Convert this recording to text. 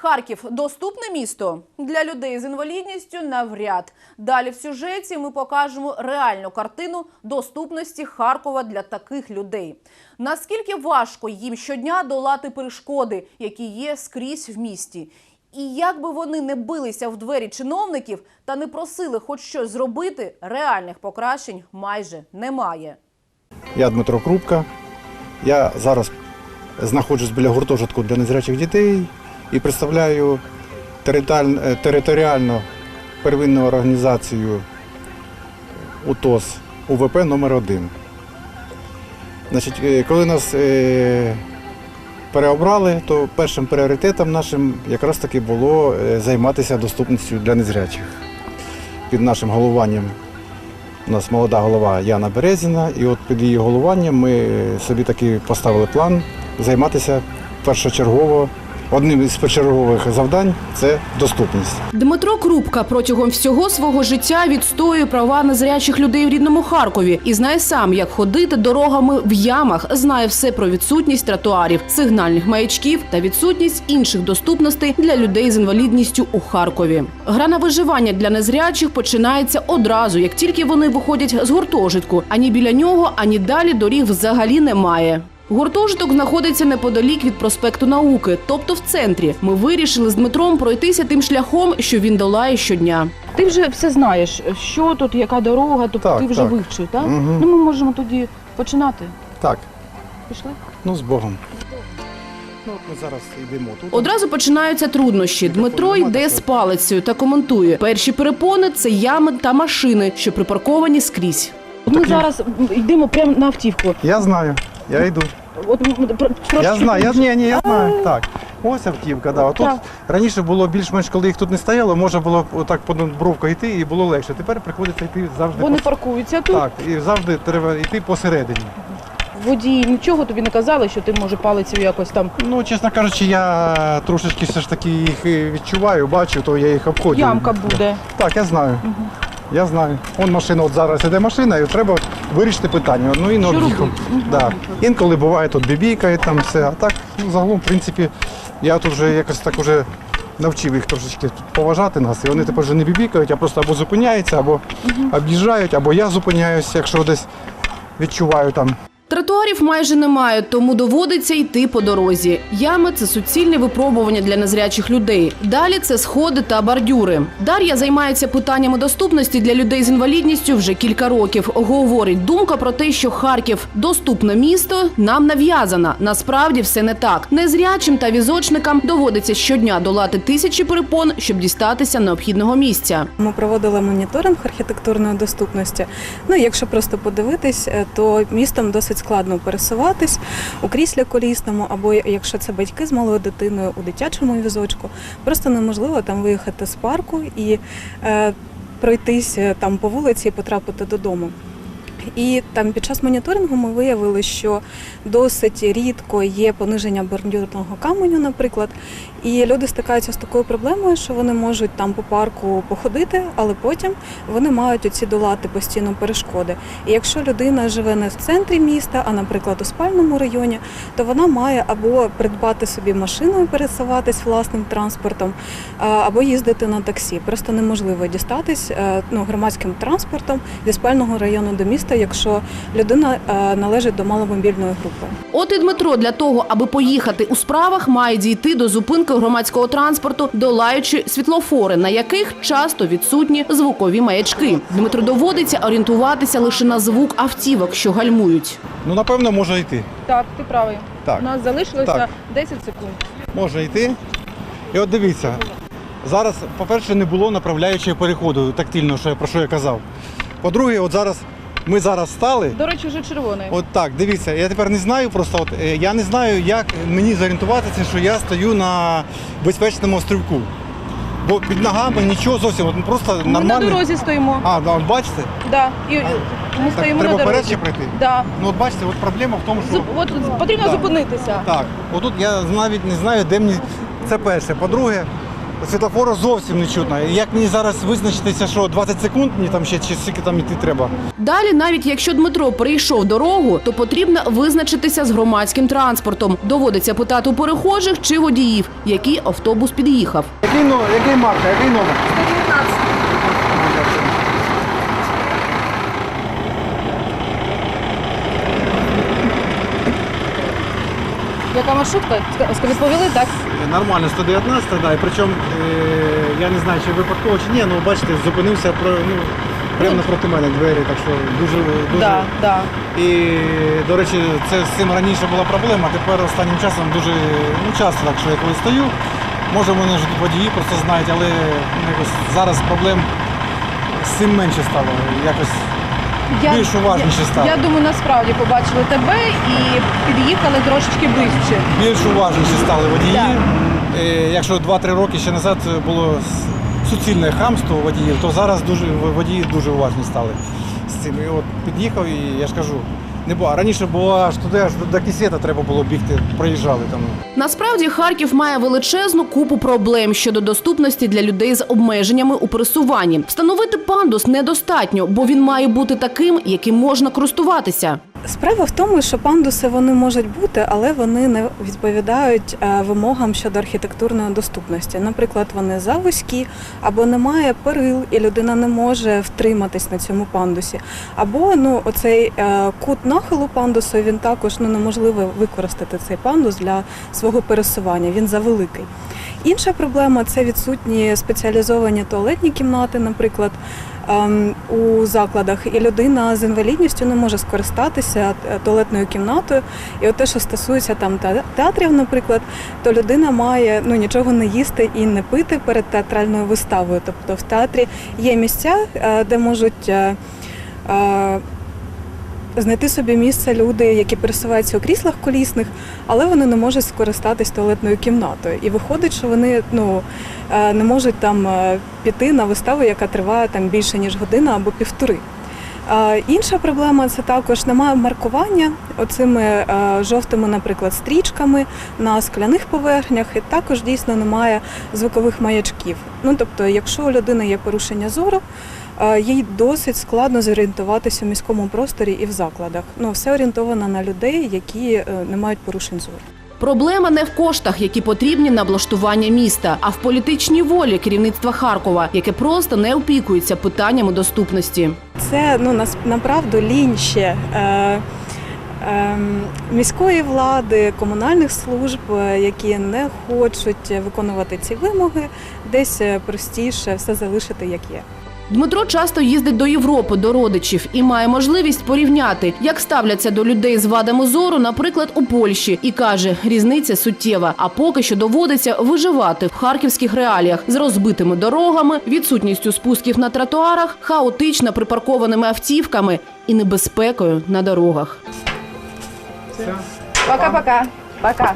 Харків доступне місто для людей з інвалідністю навряд. Далі в сюжеті ми покажемо реальну картину доступності Харкова для таких людей. Наскільки важко їм щодня долати перешкоди, які є скрізь в місті. І як би вони не билися в двері чиновників та не просили хоч щось зробити, реальних покращень майже немає. Я Дмитро Крупка. Я зараз знаходжусь біля гуртожитку для незрячих дітей і представляю е, територіальну первинну організацію УТОС УВП номер 1 Значить, е, коли нас е, переобрали, то першим пріоритетом нашим якраз таки було займатися доступністю для незрячих. Під нашим головуванням у нас молода голова Яна Березіна, і от під її головуванням ми собі таки поставили план займатися першочергово. Одним із першочергових завдань це доступність. Дмитро Крупка протягом всього свого життя відстоює права незрячих людей в рідному Харкові і знає сам, як ходити дорогами в ямах, знає все про відсутність тротуарів, сигнальних маячків та відсутність інших доступностей для людей з інвалідністю у Харкові. Гра на виживання для незрячих починається одразу, як тільки вони виходять з гуртожитку. Ані біля нього, ані далі доріг взагалі немає. Гуртожиток знаходиться неподалік від проспекту науки, тобто в центрі. Ми вирішили з Дмитром пройтися тим шляхом, що він долає щодня. Ти вже все знаєш, що тут, яка дорога, тобто Так, ти вже так. вивчив, так? Мгм. Ну ми можемо тоді починати. Так, Пішли? ну з Богом. Ну, ми зараз йдемо тут. Одразу починаються труднощі. Дмитро йде з палицею та коментує: перші перепони це ями та машини, що припарковані скрізь. Ми зараз йдемо прямо на автівку. Я знаю, я йду. От про- трошки Я знаю, я, ні, ні, я знаю. Так. Ось автівка, да. Тут Так. раніше було більш-менш, коли їх тут не стояло, можна було отак по бровку йти і було легше. Тепер приходиться йти завжди Вони по... паркуються тут. Так, і завжди треба йти посередині. Водії нічого тобі не казали, що ти може палицею якось там Ну, чесно кажучи, я трошечки все ж таки їх відчуваю, бачу, то я їх обходжу. ямка буде. Так, я знаю. Я знаю. Вон машина, от зараз іде машина, і треба вирішити питання. Ну і не об'їхав. Да. Інколи буває тут бібійка і там все. А так, ну, загалом, в принципі, я тут вже якось так уже навчив їх трошечки поважати нас. І вони тепер вже не бібікають, а просто або зупиняються, або об'їжджають, або я зупиняюся, якщо десь відчуваю там. Тротуарів майже немає, тому доводиться йти по дорозі. Ями це суцільне випробування для незрячих людей. Далі це сходи та бордюри. Дар'я займається питаннями доступності для людей з інвалідністю вже кілька років. Говорить, думка про те, що Харків доступне місто, нам нав'язана. Насправді все не так. Незрячим та візочникам доводиться щодня долати тисячі перепон, щоб дістатися необхідного місця. Ми проводили моніторинг архітектурної доступності. Ну, якщо просто подивитись, е, то містом досить складно пересуватись у кріслі колісному, або якщо це батьки з малою дитиною у дитячому візочку, просто неможливо там виїхати з парку і е, пройтись е, там по вулиці і потрапити додому. І там під час моніторингу ми виявили, що досить рідко є пониження бордюрного каменю, наприклад. І люди стикаються з такою проблемою, що вони можуть там по парку походити, але потім вони мають оці долати постійно перешкоди. І якщо людина живе не в центрі міста, а, наприклад, у спальному районі, то вона має або придбати собі машину і пересуватись власним транспортом, або їздити на таксі. Просто неможливо дістатись е, ну, громадським транспортом зі спального району до міста, якщо людина е, належить до маломобільної групи. От і Дмитро для того, аби поїхати у справах, має дійти до зупинки громадського транспорту, долаючи світлофори, на яких часто відсутні звукові маячки. Дмитру доводиться орієнтуватися лише на звук автівок, що гальмують. Ну, напевно, може йти. Так, ти правий. Так. У нас залишилося Так. 10 секунд. Може йти. І от дивіться, зараз, по-перше, не було направляючого переходу тактильного, що я- про що я казав. По-друге, от зараз ми зараз стали. До речі, вже червоний. От так, дивіться, я тепер не знаю просто, от, е, я не знаю, як мені зорієнтуватися, що я стою на безпечному стрибку. Бо під ногами нічого зовсім, от просто Ми на дорозі стоїмо. А, да, от бачите? Да. І, і ми Так, стоїмо треба на дорозі. ще пройти. Да. Ну от бачите, от проблема в тому, що. Зуп- От потрібно Да. зупинитися. Так, отут я навіть не знаю, де мені. Це перше. По-друге, світлофору зовсім не чутно. Як мені зараз визначитися, що 20 секунд мені там ще чи скільки там іти треба? Далі, навіть якщо Дмитро перейшов дорогу, то потрібно визначитися з громадським транспортом. Доводиться питати у перехожих чи водіїв, який автобус під'їхав. Який, но- який марка, який номер? Яка маршрутка? Відповіли, так? Нормально, 119, да. І причому е, я не знаю, чи випадково чи ні, ну бачите, зупинився про ну. Прямо напроти мене двері, так що дуже дуже. Да, да. І до речі, це з цим раніше була проблема. Тепер останнім часом дуже ну, часто, так що я коли стою, може мене ж водії просто знають, але якось зараз проблем з цим менше стало. Якось більш уважніше стали. Я думаю, насправді побачили тебе і під'їхали трошечки ближче. більш уважніші стали водії. Да. Е, Якщо 2-3 роки ще назад було суцільне хамство водіїв, то зараз дуже водії дуже уважні стали з цим. І от під'їхав і я ж кажу, не було. Раніше було аж туди, аж до кісета треба було бігти, проїжджали там. Насправді Харків має величезну купу проблем щодо доступності для людей з обмеженнями у пересуванні. Встановити пандус недостатньо, бо він має бути таким, яким можна користуватися. Справа в тому, що пандуси вони можуть бути, але вони не відповідають е, вимогам щодо архітектурної доступності. Наприклад, вони завузькі, або немає перил, і людина не може втриматись на цьому пандусі. Або ну оцей е, кут нахилу пандусу він також ну неможливо використати цей пандус для свого пересування. Він завеликий. Інша проблема це відсутні спеціалізовані туалетні кімнати, наприклад, у закладах, і людина з інвалідністю не може скористатися е, туалетною кімнатою. І от те, що стосується там театрів, наприклад, то людина має ну нічого не їсти і не пити перед театральною виставою. Тобто в театрі є місця, е, де можуть. Знайти собі місце люди, які пересуваються у кріслах колісних, але вони не можуть скористатись туалетною кімнатою. І виходить, що вони ну, е, не можуть там е, піти на виставу, яка триває там більше ніж година або півтори. Інша проблема це також немає маркування оцими е, жовтими, наприклад, стрічками на скляних поверхнях, і також дійсно немає звукових маячків. Ну тобто, якщо у людини є порушення зору, е, їй досить складно зорієнтуватися в міському просторі і в закладах. Ну все орієнтовано на людей, які е, не мають порушень зору. Проблема не в коштах, які потрібні на облаштування міста, а в політичній волі керівництва Харкова, яке просто не опікується питаннями доступності. Це ну направду лінь ще е, е, міської влади, комунальних служб, е, які не хочуть виконувати ці вимоги, десь е, простіше все залишити як є. Дмитро часто їздить до Європи до родичів і має можливість порівняти, як ставляться до людей з вадами зору, наприклад, у Польщі, і каже, різниця суттєва. А поки що доводиться виживати в харківських реаліях з розбитими дорогами, відсутністю спусків на тротуарах, хаотично припаркованими автівками і небезпекою на дорогах. Пока-пока. Пока.